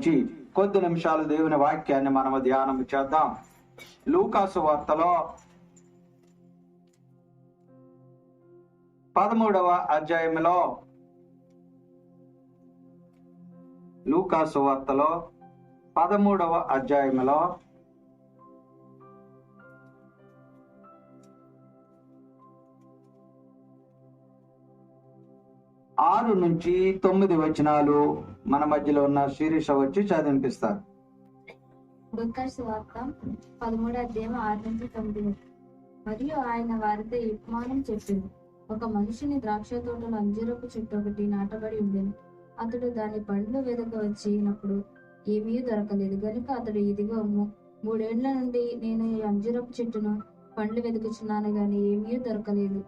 నుంచి కొద్ది నిమిషాలు దేవుని వాక్యాన్ని మనం ధ్యానం చేద్దాం. లూకాసు వార్తలో పదమూడవ అధ్యాయంలో లూకాసు వార్తలో పదమూడవ అధ్యాయంలో ఆరు నుంచి తొమ్మిది వచనాలు మన మధ్యలో ఉన్న శిరీష వచ్చి చదివినిపిస్తారు వార్త పదమూడు అధ్యాయం ఆరు నుంచి తొమ్మిది. మరియు ఆయన వారితో ఉపమానం చెప్పింది ఒక మనిషిని ద్రాక్ష తోటలో అంజీరపు చెట్టు ఒకటి నాటబడి ఉండేది అతడు దాని పండ్లు వెదక వచ్చినప్పుడు ఏమీ దొరకలేదు. గనుక అతడు ఇదిగో మూడేళ్ళ నుండి నేను ఈ అంజీరపు చెట్టును పండ్లు వెతుకుచున్నాను గాని ఏమీ దొరకలేదు.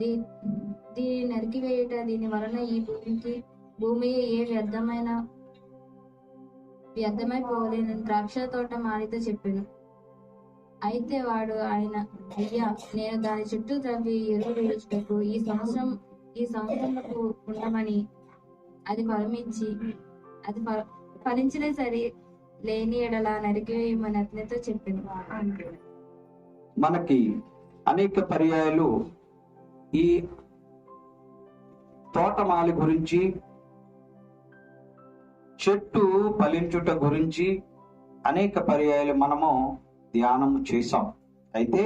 దీ దీని నరికివేయట దీని వలన ఈ భూమికి భూమి ఏ వ్యర్థమైన వ్యర్థమైపోలేని ద్రాక్ష తోట మారితో చెప్పాను అయితే వాడు ఆయన అయ్యా నేను దాని చుట్టూ త్రవ్వి ఎరువు వేయించుటకు ఈ సంవత్సరం ఈ సంవత్సరంలో ఉండమని అది ఫలమించి అది ఫ- సరే సరి లేని ఎడల నరికేయమని అతనితో చెప్పింది మనకి అనేక పర్యాయాలు ఈ తోటమాలి గురించి చెట్టు ఫలించుట గురించి అనేక పర్యాయాలు మనము ధ్యానం చేశాం. అయితే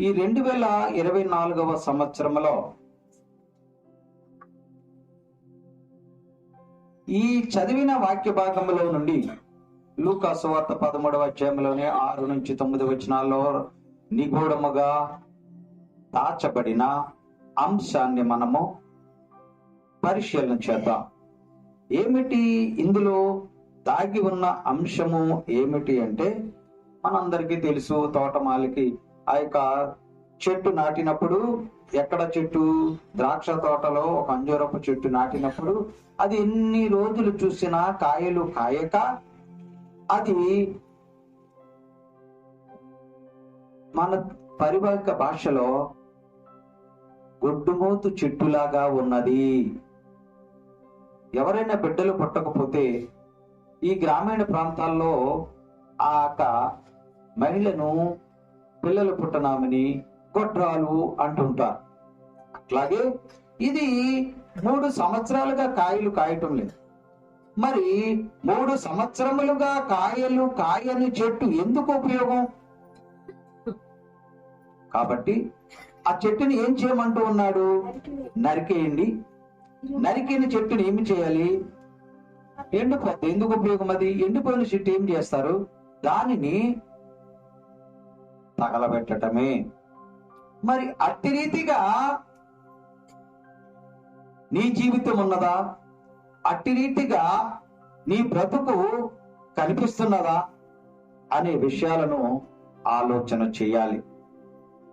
ఈ రెండు వేల ఇరవై నాలుగవ సంవత్సరంలో ఈ చదివిన వాక్య భాగంలో నుండి లూకాసు వార్త పదమూడవ అధ్యాయంలోనే ఆరు నుంచి తొమ్మిది వచనాల్లో నిగూఢముగా దాచబడిన అంశాన్ని మనము పరిశీలన చేద్దాం. ఏమిటి ఇందులో దాగి ఉన్న అంశము ఏమిటి అంటే మనందరికీ తెలుసు తోటమాలికి ఆ యొక్క చెట్టు నాటినప్పుడు ఎక్కడ చెట్టు? ద్రాక్ష తోటలో ఒక అంజూరపు చెట్టు నాటినప్పుడు అది ఎన్ని రోజులు చూసినా కాయలు కాయక అది మన పరివాహిక భాషలో గొడ్డుమోతు చెట్టులాగా ఉన్నది. ఎవరైనా బిడ్డలు పుట్టకపోతే ఈ గ్రామీణ ప్రాంతాల్లో ఆ యొక్క మహిళను పిల్లలు పుట్టనామని గొడ్రాలు అంటుంటారు. అట్లాగే ఇది మూడు సంవత్సరాలుగా కాయలు కాయటం లేదు. మరి మూడు సంవత్సరములుగా కాయలు కాయని చెట్టు ఎందుకు ఉపయోగం? కాబట్టి ఆ చెట్టుని ఏం చేయమంటూ ఉన్నాడు? నరికేయండి. నరికిన చెట్టుని ఏమి చేయాలి? ఎండిపోతే ఎందుకు ఉపయోగం అది? ఎండిపోయిన చెట్టు ఏం చేస్తారు? దానిని తగలబెట్టటమే మరి అట్టి రీతిగా నీ జీవితం ఉన్నదా? అట్టి రీతిగా నీ బ్రతుకు కనిపిస్తున్నదా? అనే విషయాలను ఆలోచన చేయాలి.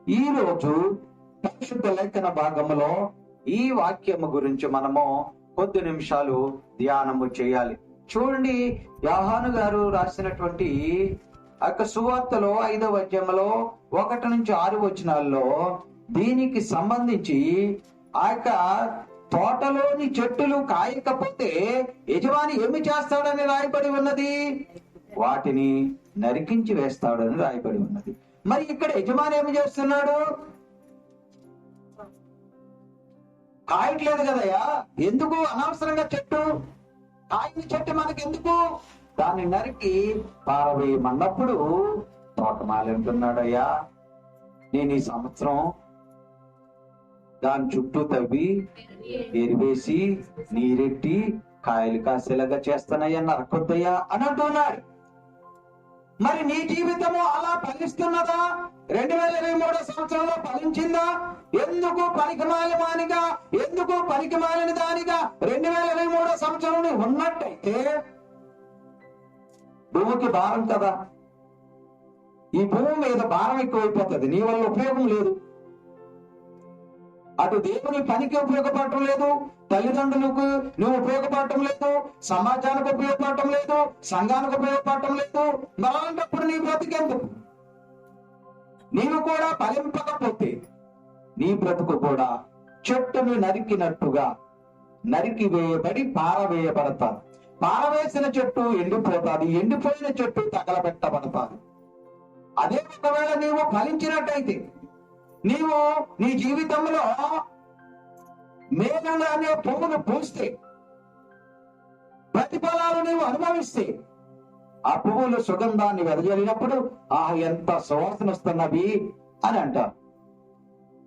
ఈ రోజు పరిశుద్ధ లేఖన భాగంలో ఈ వాక్యము గురించి మనము కొద్ది నిమిషాలు ధ్యానము చేయాలి. చూడండి యాహాను గారు రాసినటువంటి ఆ యొక్క సువార్తలో ఐదవ అధ్యాయంలో ఒకటి నుంచి ఆరు వచనాల్లో దీనికి సంబంధించి ఆ యొక్క తోటలోని చెట్టులు కాయకపోతే యజమాని ఏమి చేస్తాడని రాయబడి ఉన్నది? వాటిని నరికించి వేస్తాడని రాయబడి ఉన్నది. మరి ఇక్కడ యజమాని ఏమి చేస్తున్నాడు? కాయట్లేదు కదయ్యా. ఎందుకు? అనవసరంగా చెట్టు. కాయని చెట్టు మనకి ఎందుకు దాన్ని నరికి పారవేయమన్నప్పుడు తోటమాలంటున్నాడయ్యా. నేను ఈ సంవత్సరం దాని చుట్టూ తవ్వి ఎరివేసి నీరెట్టి కాయలు కాసేలాగా చేస్తానయ్యా నరకొద్దయ్యా అని అంటున్నాడు. మరి నీ జీవితము అలా ఫలిస్తున్నదా? రెండు వేల ఇరవై మూడో సంవత్సరంలో ఫలించిందా? ఎందుకు పరికమాలిమానిగా ఎందుకు పరికమాలని దానిగా? రెండు వేల ఇరవై మూడో సంవత్సరం ఉన్నట్టయితే భూమికి భారం కదా. ఈ భూమి మీద భారం ఎక్కువైపోతుంది. నీ వల్ల ఉపయోగం లేదు. అటు దేవుని పనికి ఉపయోగపడటం లేదు తల్లిదండ్రులకు నువ్వు ఉపయోగపడటం లేదు సమాజానికి ఉపయోగపడటం లేదు సంఘానికి ఉపయోగపడటం లేదు. మరలాంటప్పుడు నీ బ్రతికెందుకు? నీవు కూడా ఫలింపకపోతే నీ బ్రతుకు కూడా చెట్టును నరికినట్టుగా నరికి వేయబడి పారవేయబడతాను. పారవేసిన చెట్టు ఎండిపోతాది ఎండిపోయిన చెట్టు తగలబెట్టబడతాది. అదే ఒకవేళ నీవు ఫలించినట్టయితే నీవు నీ జీవితంలో మేలులు అనే పువ్వును పూస్తే ప్రతిఫలాలు నీవు అనుభవిస్తే ఆ పువ్వులు సుగంధాన్ని వెదజల్లినప్పుడు ఆ ఎంత సువాసన వస్తున్నవి అని అంటారు.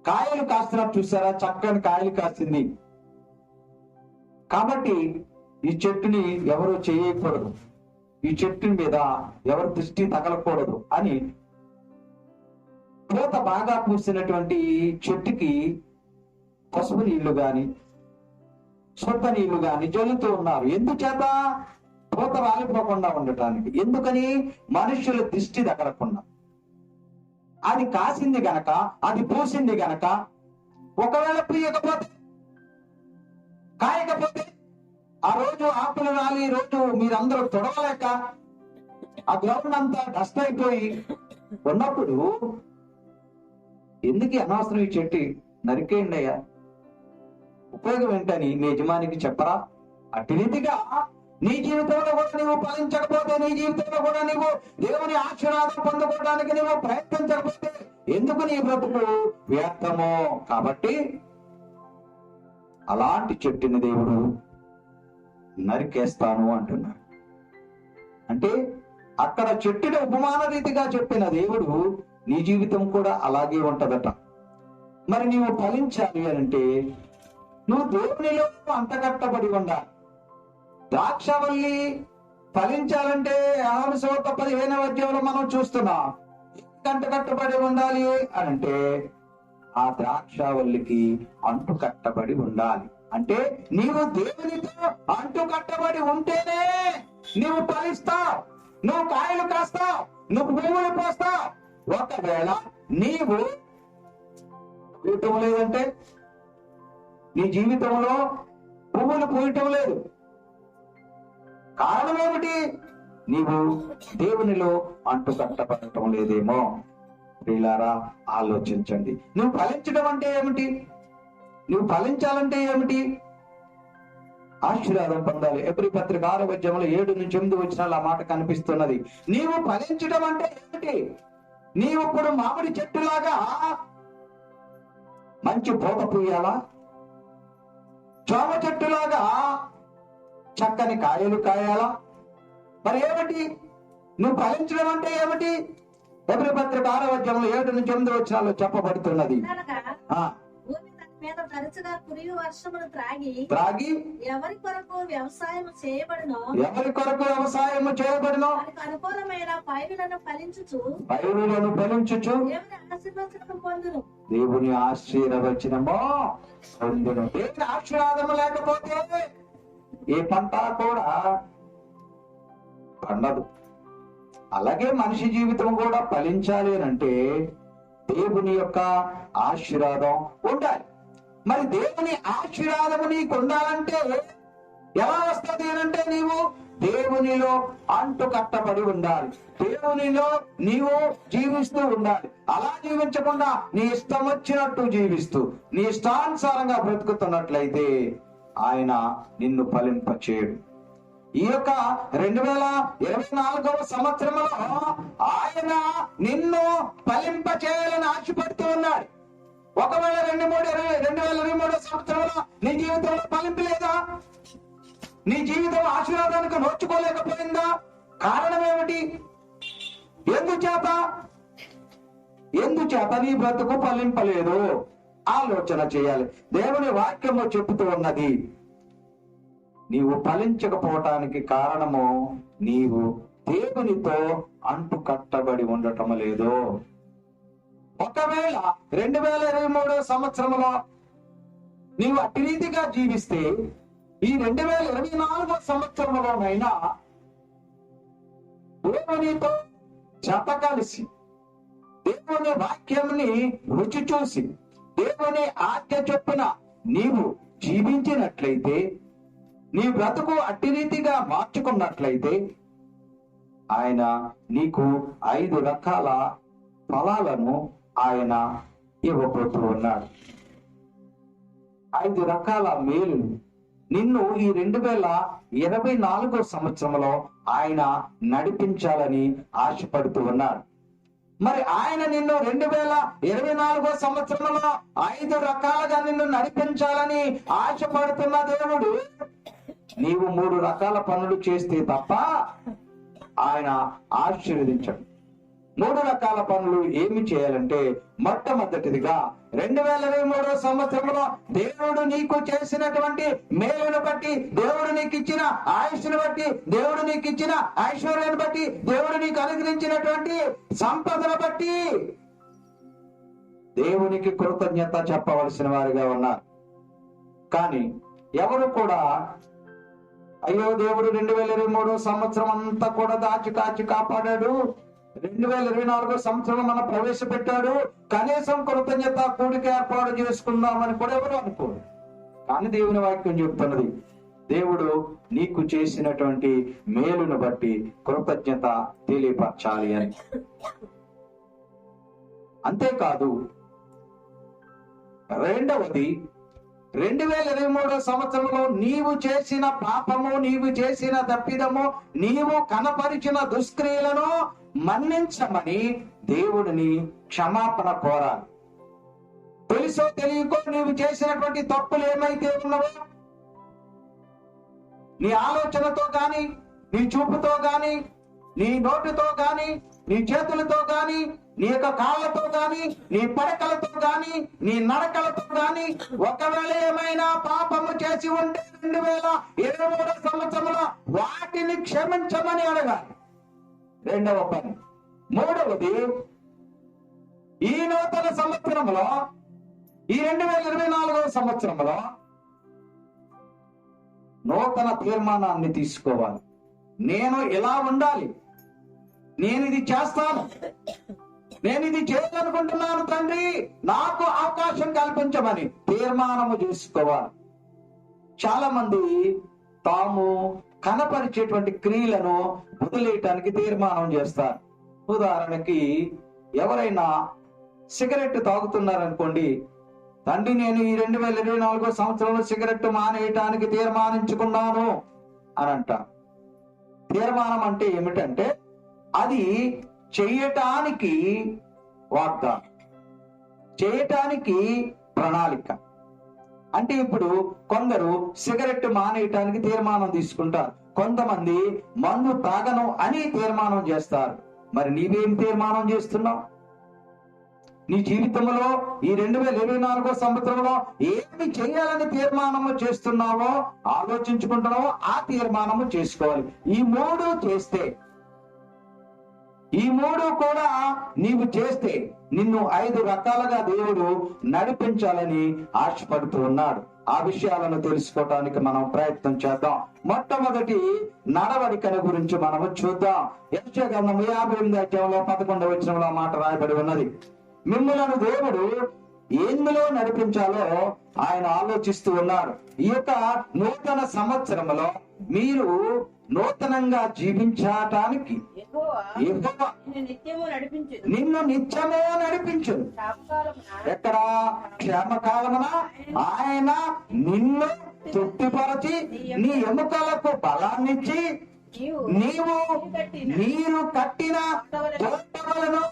కాయలు కాస్తున్నప్పుడు చూసారా? చక్కని కాయలు కాసింది. కాబట్టి ఈ చెట్టుని ఎవరు చేయకూడదు. ఈ చెట్టు మీద ఎవరు దృష్టి తగలకూడదు అని పూత బాగా పూసినటువంటి చెట్టుకి పసుపు నీళ్ళు గాని శుద్ధ నీళ్ళు గాని జల్లుతూ ఉన్నారు. ఎందుచేత? పూత రాలిపోకుండా ఉండటానికి. ఎందుకని? మనుషుల దృష్టి తగలకుండా. అది కాసింది గనక అది పూసింది గనక ఒకవేళ పూయకపోతే కాయకపోతే ఆ రోజు ఆకులు రాలి రోజు మీరందరూ తొడవలేక ఆ గ్రౌండ్ అంతా డస్ట్ అయిపోయి ఉన్నప్పుడు ఎందుకు అనవసరం ఈ చెట్టు? నరికేయండి అయ్యా. ఉపయోగం ఏంటని మీ యజమానికి చెప్పరా? అట్టి రీతిగా నీ జీవితంలో కూడా నీవు ఫలించకపోతే నీ జీవితంలో కూడా నీవు దేవుని ఆశీర్వాదం పొందుకోవడానికి నీవు ప్రయత్నించకపోతే ఎందుకు నీ బ్రతుకు వ్యర్థమో? కాబట్టి అలాంటి చెట్టుని దేవుడు నరికేస్తాను అంటున్నాడు. అంటే అక్కడ చెట్టుని ఉపమాన రీతిగా చెప్పిన దేవుడు నీ జీవితం కూడా అలాగే ఉంటదట. మరి నీవు ఫలించాలి అని అంటే నువ్వు దేవునిలో అంతకట్టబడి ఉండాలి. ద్రాక్షవల్లి ఫలించాలంటే ఆమెసోత పదిహేనవ అధ్యాయంలో మనం చూస్తున్నాం. అంటకట్టబడి ఉండాలి అని అంటే ఆ ద్రాక్షవల్లికి అంటు కట్టబడి ఉండాలి. అంటే నీవు దేవునితో అంటు కట్టబడి ఉంటేనే నీవు ఫలిస్తావు. నువ్వు కాయలు కాస్తావు. నువ్వు పువ్వులు పోస్తావు. ఒకవేళ నీవు పూయటం లేదంటే నీ జీవితంలో పువ్వులు పూయటం లేదు. కారణం ఏమిటి? నీవు దేవునిలో అంటు కట్టబడటం లేదేమో. ప్రియులారా ఆలోచించండి. నువ్వు ఫలించడం అంటే ఏమిటి? నువ్వు ఫలించాలంటే ఏమిటి? ఆశీర్వాదం పొందాలి. ఎప్పుడు పత్రిక ఆరోగ్యంలో ఏడు నుంచి ఎనిమిది వచ్చిన ఆ మాట కనిపిస్తున్నది. నీవు ఫలించడం అంటే ఏమిటి? నీవు ఇప్పుడు మామిడి చెట్టులాగా మంచి పూత పూయాలా? చోమ చెట్టులాగా చక్కని కాయలు కాయాలా? మరి ఏమిటి? నువ్వు ఫలించడం అంటే ఏమిటి? ఎబ్రి పత్రిక ఆరో అధ్యాయంలో ఏడు నుంచి ఎనిమిది వచ్చినాల్లో చెప్పబడుతున్నది. మీద తరచుగా కురియు వర్షమును త్రాగి త్రాగి ఎవరి కొరకు వ్యవసాయం చేయబడినో ఎవరి కొరకు చేయబడినో వారికి అనుకూలమైన పైరులను ఫలించుచు పైరులను ఫలించుచు దేవుని ఆశీర్వచనం పొందును. దేవుని ఆశీర్వచనమో పొందును. దేవుని ఆశీర్వాదము లేకపోతే ఏ పంట కూడా పండదు. అలాగే మనిషి జీవితం కూడా ఫలించాలి అని అంటే దేవుని యొక్క ఆశీర్వాదం ఉండాలి. మరి దేవుని ఆశీర్వాదము నీకు ఉండాలంటే ఎలా వస్తుంది అంటే నీవు దేవునిలో అంటు కట్టబడి ఉండాలి. దేవునిలో నీవు జీవిస్తూ ఉండాలి. అలా జీవించకుండా నీ ఇష్టం వచ్చినట్టు జీవిస్తూ నీ ఇష్టానుసారంగా బ్రతుకుతున్నట్లయితే ఆయన నిన్ను ఫలింపచేయడు. ఈ యొక్క రెండు వేల ఇరవై నాలుగవ సంవత్సరంలో ఆయన నిన్ను ఫలింప చేయాలని ఆశపడుతూ ఉన్నాడు. ఒకవేళ రెండు మూడు ఇరవై రెండు వేల ఇరవై మూడో సంవత్సరంలో నీ జీవితంలో ఫలింపు లేదా? నీ జీవితం ఆశీర్వాదానికి నోచుకోలేకపోయిందా? కారణం ఏమిటి? ఎందుచేత ఎందుచేత నీ బ్రతుకు ఫలింపలేదు. ఆలోచన చేయాలి. దేవుని వాక్యము చెబుతూ ఉన్నది నీవు ఫలించకపోవటానికి కారణము నీవు దేవునితో అంటు కట్టబడి ఉండటం లేదు. ఒకవేళ రెండు వేల ఇరవై మూడో సంవత్సరంలో నీవు అట్టి రీతిగా జీవిస్తే ఈ రెండు వేల ఇరవై నాలుగో సంవత్సరంలోనైనా దేవునితో జత కలిసి దేవుని వాక్యంని రుచి చూసి దేవుని ఆజ్ఞ చొప్పున నీవు జీవించినట్లయితే నీ బ్రతుకు అట్టి రీతిగా మార్చుకున్నట్లయితే ఆయన నీకు ఐదు రకాల ఫలాలను ఆయన ఇవ్వబోతూ ఉన్నాడు. ఐదు రకాల మేలు. నిన్ను ఈ రెండు వేల ఇరవై నాలుగో సంవత్సరంలో ఆయన నడిపించాలని ఆశపడుతూ ఉన్నాడు. మరి ఆయన నిన్ను రెండు వేల ఇరవై నాలుగో సంవత్సరంలో ఐదు రకాలుగా నిన్ను నడిపించాలని ఆశపడుతున్న దేవుడు నీవు మూడు రకాల పనులు చేస్తే తప్ప ఆయన ఆశీర్వదించడు. మూడు రకాల పనులు ఏమి చేయాలంటే మొట్టమొదటిదిగా రెండు వేల ఇరవై మూడో సంవత్సరంలో దేవుడు నీకు చేసినటువంటి మేలును బట్టి దేవుడు నీకు ఇచ్చిన ఆయుష్ను బట్టి దేవుడు నీకు ఇచ్చిన ఐశ్వర్యాన్ని బట్టి దేవుడు నీకు అనుగ్రహించినటువంటి సంపదను బట్టి దేవునికి కృతజ్ఞత చెప్పవలసిన వారిగా ఉన్నారు. కానీ ఎవరు కూడా అయ్యో దేవుడు రెండు వేల ఇరవై మూడో సంవత్సరం అంతా కూడా దాచి కాచి కాపాడాడు. రెండు వేల ఇరవై నాలుగో సంవత్సరం మనం ప్రవేశపెట్టాడు. కనీసం కృతజ్ఞత కూడిక ఏర్పాటు చేసుకుందామని కూడా ఎవరు అనుకోరు. కానీ దేవుని వాక్యం చెప్తున్నది దేవుడు నీకు చేసినటువంటి మేలును బట్టి కృతజ్ఞత తెలియపరచాలి అని. అంతేకాదు రెండవది రెండు వేల ఇరవై మూడో సంవత్సరంలో నీవు చేసిన పాపము నీవు చేసిన తప్పిదము నీవు కనపరిచిన దుష్క్రియలను మన్నించమని దేవుడిని క్షమాపణ కోరాలి. తెలుసో తెలియకో నీవు చేసినటువంటి తప్పులు ఏమైతే ఉన్నవో నీ ఆలోచనతో గాని నీ చూపుతో గాని నీ నోటితో గాని నీ చేతులతో గాని నీ యొక్క కాళ్ళతో గాని నీ పడకలతో గాని నీ నడకలతో గాని ఒకవేళ ఏమైనా పాపము చేసి ఉంటే రెండు వేల ఇరవై మూడో సంవత్సరంలో వాటిని క్షమించమని అడగాలి. రెండవ పని. మూడవది ఈ నూతన సంవత్సరంలో ఈ రెండు వేల ఇరవై నాలుగవ సంవత్సరంలో నూతన తీర్మానాన్ని తీసుకోవాలి. నేను ఇలా ఉండాలి? నేను ఇది చేస్తాను. నేను ఇది చేయాలనుకుంటున్నాను తండ్రి. నాకు అవకాశం కల్పించమని తీర్మానము చేసుకోవాలి. చాలా మంది తాము కనపరిచేటువంటి క్రియలను వదిలేయటానికి తీర్మానం చేస్తారు. ఉదాహరణకి ఎవరైనా సిగరెట్ తాగుతున్నారనుకోండి తండ్రి నేను ఈ రెండు వేల ఇరవై నాలుగో సంవత్సరంలో సిగరెట్ మానేయటానికి తీర్మానించుకున్నాను అని అంట. తీర్మానం అంటే ఏమిటంటే అది చెయ్యటానికి వాగ్దానం చేయటానికి ప్రణాళిక. అంటే ఇప్పుడు కొందరు సిగరెట్ మానేయటానికి తీర్మానం తీసుకుంటారు. కొంతమంది మందు తాగను అని తీర్మానం చేస్తారు. మరి నీవేం తీర్మానం చేస్తున్నావు? నీ జీవితంలో ఈ రెండు వేల ఇరవై నాలుగో సంవత్సరంలో ఏమి చేయాలని తీర్మానము చేస్తున్నావో ఆలోచించుకుంటున్నావో ఆ తీర్మానము చేసుకోవాలి. ఈ మూడు చేస్తే ఈ మూడు కూడా నీవు చేస్తే నిన్ను ఐదు రకాలుగా దేవుడు నడిపించాలని ఆశపడుతూ ఉన్నాడు. ఆ విషయాలను తెలుసుకోవటానికి మనం ప్రయత్నం చేద్దాం. మొట్టమొదటి నడవడికల గురించి మనము చూద్దాం. యక్షగంధము యాభై ఎనిమిది అధ్యాయంలో పదకొండవ వచనంలో మాట రాయబడి ఉన్నది. మిమ్మలను దేవుడు ఎందులో నడిపించాలో ఆయన ఆలోచిస్తూ ఉన్నారు. ఈ యొక్క నూతన సంవత్సరంలో మీరు నూతనంగా జీవించటానికి నిన్ను నిత్యము నడిపించు ఎక్కడ క్షేమకాలమున ఆయన నిన్ను తృప్తిపరచి నీ ఎముకలకు బలాన్నిచ్చి నీవు నీరు కట్టిన తోటలను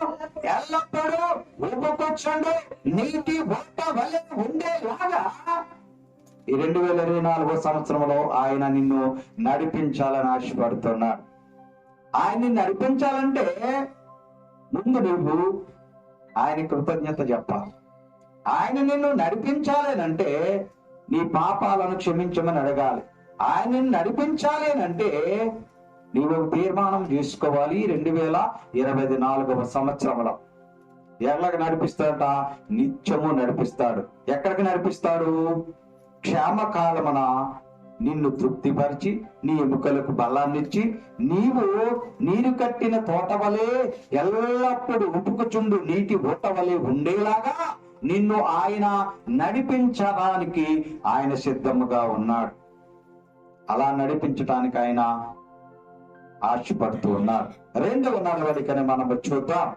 ఎల్లప్పుడూ ఉప్పుకొచ్చుండు నీటి బొట్ట వలె ఉండేలాగా ఈ రెండు వేల ఇరవై నాలుగో సంవత్సరంలో ఆయన నిన్ను నడిపించాలని ఆశపడుతున్నాడు. ఆయన్ని నడిపించాలంటే ముందు నువ్వు ఆయన కృతజ్ఞత చెప్పాలి. ఆయన నిన్ను నడిపించాలి అని అంటే నీ పాపాలను క్షమించమని అడగాలి. ఆయన నిన్ను నడిపించాలి అని అంటే నీవు తీర్మానం చేసుకోవాలి రెండు వేల ఇరవై నాలుగవ సంవత్సరంలో. ఎలాగ నడిపిస్తాడట? నిత్యము నడిపిస్తాడు. ఎక్కడికి నడిపిస్తాడు? క్షేమకాలమున నిన్ను తృప్తిపరిచి నీ ఎముకలకు బలాన్నిచ్చి నీవు నీరు కట్టిన తోట వలె ఎల్లప్పుడూ ఉపుకుచుండు నీటి ఊట వలె ఉండేలాగా నిన్ను ఆయన నడిపించడానికి ఆయన సిద్ధముగా ఉన్నాడు. అలా నడిపించటానికి ఆయన ఆశపడుతూ ఉన్నారు. రెండవ నడవడికని మనం చూద్దాం.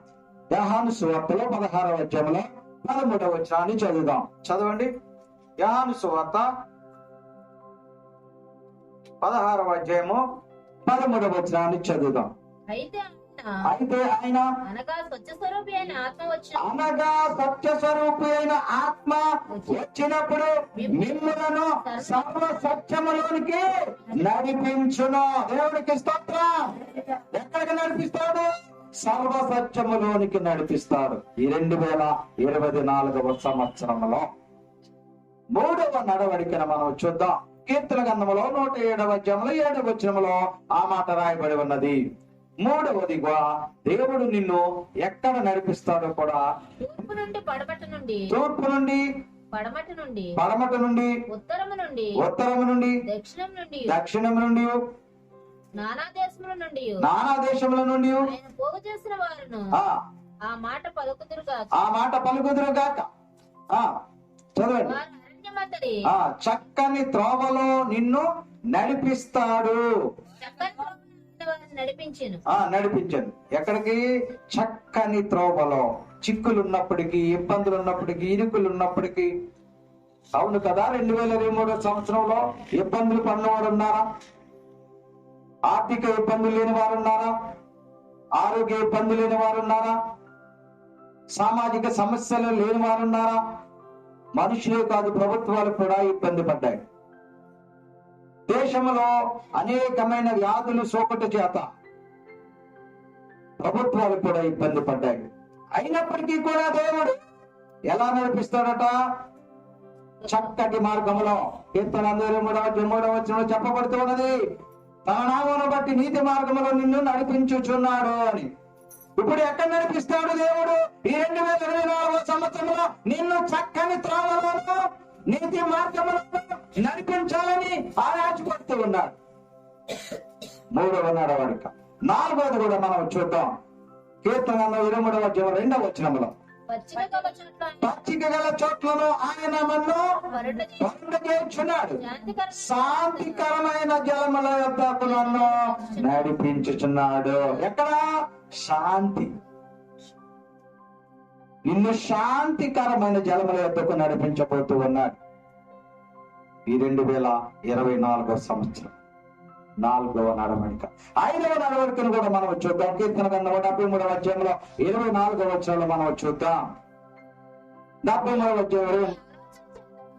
యహాను సువార్తలో పదహారవ అధ్యాయంలో పదమూడవ వచనాన్ని చదువుదాం. చదవండి. యహాను సువార్త పదహారవ అధ్యాయము పదమూడవ వచనాన్ని చదువుదాం. అయితే అయితే ఆయన అనగా స్వచ్ఛ స్వరూపి అయిన ఆత్మ వచ్చిన అనగా సత్య స్వరూపి అయిన ఆత్మ వచ్చినప్పుడు మిమ్ములను సర్వ సత్యములోనికి నడిపించును. దేవుడికి స్తోత్రం. ఎక్కడికి నడిపిస్తాడు? సర్వ సత్యములోనికి నడిపిస్తాడు. ఈ రెండు వేల ఇరవై నాలుగవ సంవత్సరంలో మూడవ నడవడికను మనం చూద్దాం. కీర్తన గంధములో నూట ఏడవ అధ్యాయంలో ఏడవ వచనములో ఆ మాట రాయబడి ఉన్నది. మూడవదిగా దేవుడు నిన్ను ఎక్కడ నడిపిస్తాడో కూడా తూర్పు నుండి పడమట నుండి తూర్పు నుండి పడమట నుండి పడమట నుండి ఉత్తరము నుండి ఉత్తరము నుండి దక్షిణం నుండి దక్షిణం నుండి నానా దేశముల నుండి నానా దేశముల నుండి ఆయన పోగు చేసిన వారును ఆ. మాట పలుకుదురుగా ఆ మాట పలుకుదురు గాక. ఆ. చదవండి. చక్కని త్రోవలో నిన్ను నడిపిస్తాడు. చక్కని నడిపించాను. ఎక్కడికి? చక్కని త్రోవలో. చిక్కులు ఉన్నప్పటికీ ఇబ్బందులు ఉన్నప్పటికీ ఇరుకులు ఉన్నప్పటికీ అవును కదా రెండు వేల ఇరవై మూడో సంవత్సరంలో ఇబ్బందులు పడినవారు ఉన్నారా ఆర్థిక ఇబ్బందులు లేని వారు ఉన్నారా ఆరోగ్య ఇబ్బందులు లేని వారు ఉన్నారా సామాజిక సమస్యలు లేని వారు ఉన్నారా మనుషులే కాదు ప్రభుత్వాలు కూడా ఇబ్బంది పడ్డాయి. దేశంలో అనేకమైన వ్యాధులు సోకటి చేత ప్రభుత్వాలు కూడా ఇబ్బంది పడ్డాయి. అయినప్పటికీ కూడా దేవుడు ఎలా నడిపిస్తాడట? చక్కటి మార్గంలో కీర్తన మూడవ మూడవ వచనంలో చెప్పబడుతూ ఉన్నది. తన నామను బట్టి నీతి మార్గంలో నిన్ను నడిపించుచున్నాడు అని. ఇప్పుడు ఎక్కడ నడిపిస్తాడు దేవుడు? ఈ రెండు వేల ఇరవై నాలుగో సంవత్సరంలో నిన్ను చక్కని త్రోవలను నీతి మార్గంలో నడిపించాలని ఆరాజపడుతూ ఉన్నాడు మూడవ నడవడిక. నాలుగవది కూడా మనం చూద్దాం. కీర్తన ఇరవై మూడవ అధ్యాయం రెండవ వచనంలో. పచ్చిక గల చోట్లను ఆయన మన్ను వరుణ చేర్చున్నాడు శాంతికరమైన జలముల యొక్క నన్ను నడిపించుచున్నాడు. ఎక్కడ? శాంతి. నిన్ను శాంతికరమైన జలముల యొక్కకు నడిపించబోతూ ఉన్నాడు. ఈ రెండు వేల ఇరవై నాలుగో సంవత్సరం. నాలుగవ నడవడిక. ఐదవ నడవడికను కూడా మనం చూద్దాం. కీర్తన గంధం డెబ్బై మూడవ అధ్యాయంలో ఇరవై నాలుగవ వచ్చంలో మనం చూద్దాం. డెబ్బై మూడవ అధ్యాయంలో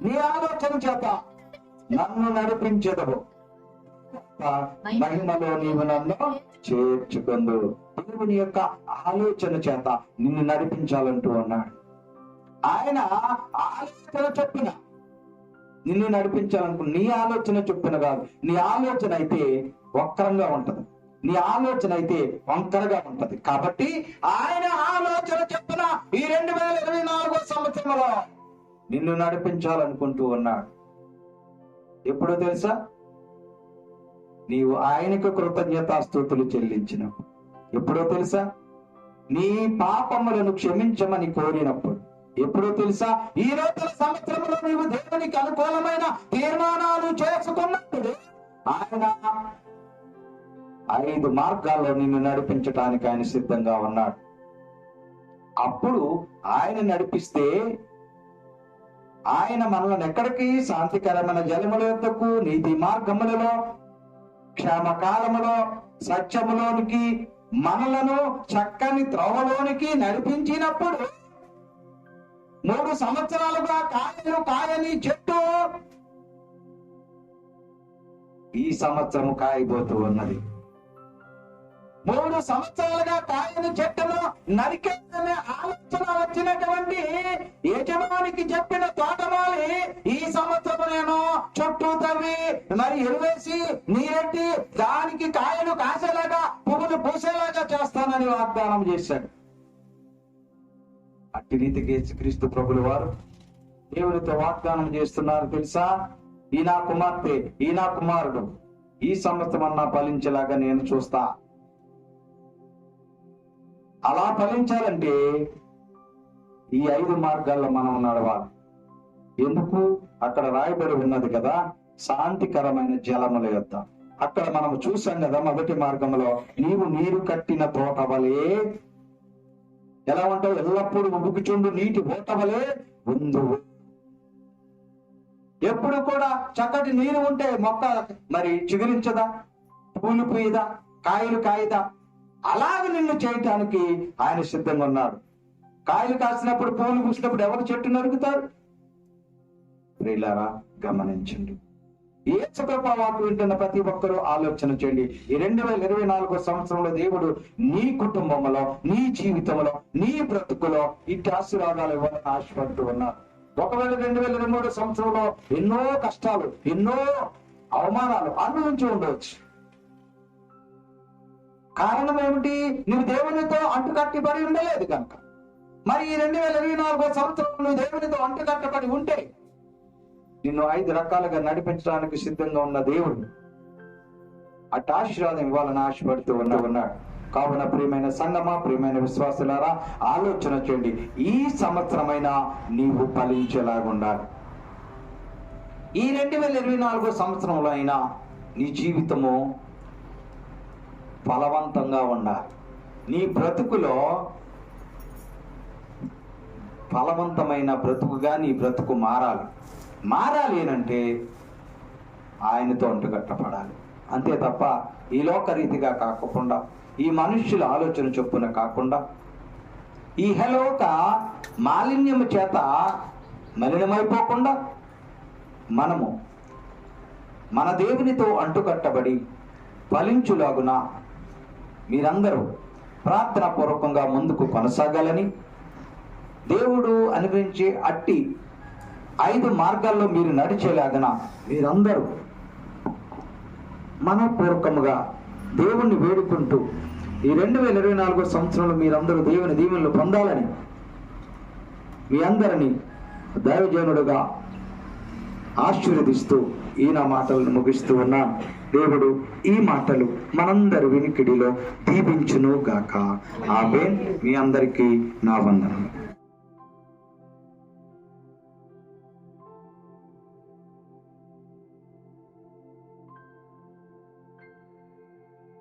నీ ఆలోచన చేత నన్ను నడిపించదవు. మహిమలో నీవు నన్ను చేర్చుకుందు దేవుని యొక్క ఆలోచన చేత నిన్ను నడిపించాలంటూ ఉన్నాడు. ఆయన ఆలోచన చొప్పున నిన్ను నడిపించాలనుకు నీ ఆలోచన చొప్పున కాదు. నీ ఆలోచన అయితే వక్రంగా ఉంటది. నీ ఆలోచన అయితే వంకరగా ఉంటది. కాబట్టి ఆయన ఆలోచన చొప్పున ఈ రెండు వేల ఇరవై నాలుగో సంవత్సరంలో నిన్ను నడిపించాలనుకుంటూ ఉన్నాడు. ఎప్పుడో తెలుసా? నీవు ఆయనకు కృతజ్ఞతాస్తుతులు చెల్లించినప్పుడు. ఎప్పుడో తెలుసా? నీ పాపములను క్షమించమని కోరినప్పుడు. ఎప్పుడో తెలుసా? ఈ రోజుల సంవత్సరంలో నీవు దేవునికి అనుకూలమైన తీర్మానాలు చేసుకున్నప్పుడు ఆయన ఐదు మార్గాల్లో నిన్ను నడిపించటానికి ఆయన సిద్ధంగా ఉన్నాడు. అప్పుడు ఆయన నడిపిస్తే ఆయన మనల్ని ఎక్కడికి శాంతికరమైన జలముల యొక్కకు నీతి మార్గములలో క్షేమకాలములో సత్యములోనికి మనలను చక్కని త్రోవలోనికి నడిపించినప్పుడు మూడు సంవత్సరాలుగా కాయలు కాయని చెట్టు ఈ సంవత్సరం కాయబోతూ ఉన్నది. మూడు సంవత్సరాలుగా కాయని చెట్టును నరికేదనే ఆలోచన వచ్చినటువంటి యజమానికి చెప్పిన తోటమాలి ఈ సంవత్సరం నేను చుట్టూ తవ్వి మరి ఎరువేసి నీరెట్టి దానికి కాయలు కాసేలాగా పువ్వులు పూసేలాగా చేస్తానని వాగ్దానం చేశాడు. అట్టి రీతికి యేసుక్రీస్తు ప్రభులు వారు దేవునితో వాగ్దానం చేస్తున్నారు తెలుసా? ఈ నా కుమార్తె ఈ నా కుమారుడు ఈ సంవత్సరం అన్నా ఫలించేలాగా నేను చూస్తా. అలా ఫలించాలంటే ఈ ఐదు మార్గాల్లో మనం నడవాలి. ఎందుకు? అక్కడ రాయబడి ఉన్నది కదా శాంతికరమైన జలముల యొద్ద. అక్కడ మనం చూసాం కదా మొదటి మార్గంలో నీవు నీరు కట్టిన తోట వలే ఎలా ఉంటావు? ఎల్లప్పుడూ ఉబుకుచుండు నీటి ఓట వలే ఉందు ఎప్పుడు కూడా చక్కటి నీరు ఉంటే మొక్క మరి చిగురించదా? పూలు పూయదా? కాయలు కాయదా? అలాగ నిన్ను చేయటానికి ఆయన సిద్ధంగా ఉన్నాడు కాయలు కాసినప్పుడు పూలు పూసినప్పుడు ఎవరు చెట్టు నరుకుతారు? ప్రియులారా గమనించండి. ఏ వాకు వింటున్న ప్రతి ఒక్కరూ ఆలోచన చేయండి. ఈ రెండు వేల ఇరవై నాలుగో సంవత్సరంలో దేవుడు నీ కుటుంబంలో నీ జీవితంలో నీ బ్రతుకులో ఇట్టి ఆశీర్వాదాలు ఇవ్వాలని ఆశపడుతూ ఉన్నారు. ఒకవేళ రెండు వేల ఇరవై మూడు సంవత్సరంలో ఎన్నో కష్టాలు ఎన్నో అవమానాలు అనుభవించి ఉండవచ్చు. కారణం ఏమిటి? నువ్వు దేవునితో అంటుకట్టబడి ఉండలేదు కనుక. మరి ఈ రెండు వేల ఇరవై నాలుగో సంవత్సరం నువ్వు దేవునితో అంటుకట్టబడి ఉంటే నిన్ను ఐదు రకాలుగా నడిపించడానికి సిద్ధంగా ఉన్న దేవుడు అటు ఆశీర్వాదం ఇవ్వాలని ఆశపడుతూ ఉన్న ఉన్నాడు. కావున ప్రియమైన సంగమా ప్రియమైన విశ్వాసులారా ఆలోచన చేయండి. ఈ సంవత్సరమైన నీవు ఫలించేలాగుండాలి. ఈ రెండు వేల ఇరవై నాలుగో సంవత్సరంలో అయినా నీ జీవితము ఫలవంతంగా ఉండాలి. నీ బ్రతుకులో ఫలవంతమైన బ్రతుకుగా నీ బ్రతుకు మారాలి. మారాలి అంటే ఆయనతో అంటుకట్టపడాలి అంతే తప్ప ఈ లోకరీతిగా కాకుండా ఈ మనుష్యుల ఆలోచన చొప్పున కాకుండా ఈ హలోక మాలిన్యము చేత మలినమైపోకుండా మనము మన దేవునితో అంటుకట్టబడి ఫలించులాగున మీరందరూ ప్రార్థన పూర్వకంగా ముందుకు కొనసాగాలని దేవుడు అనుగ్రహించే అట్టి ఐదు మార్గాల్లో మీరు నడిచేలాగన మీరందరూ మనపూర్వకముగా దేవుణ్ణి వేడుకుంటూ ఈ రెండు వేల ఇరవై నాలుగో సంవత్సరంలో మీరందరూ దేవుని దీవెనలు పొందాలని మీ అందరినీ దైవజనుడుగా ఆశీర్వదిస్తూ ఈయన మాటలను ముగిస్తూ ఉన్నాను. దేవుడు ఈ మాటలు మనందరి వినికిడిలో దీపించును గాక ఆమె మీ అందరికీ నా వందనము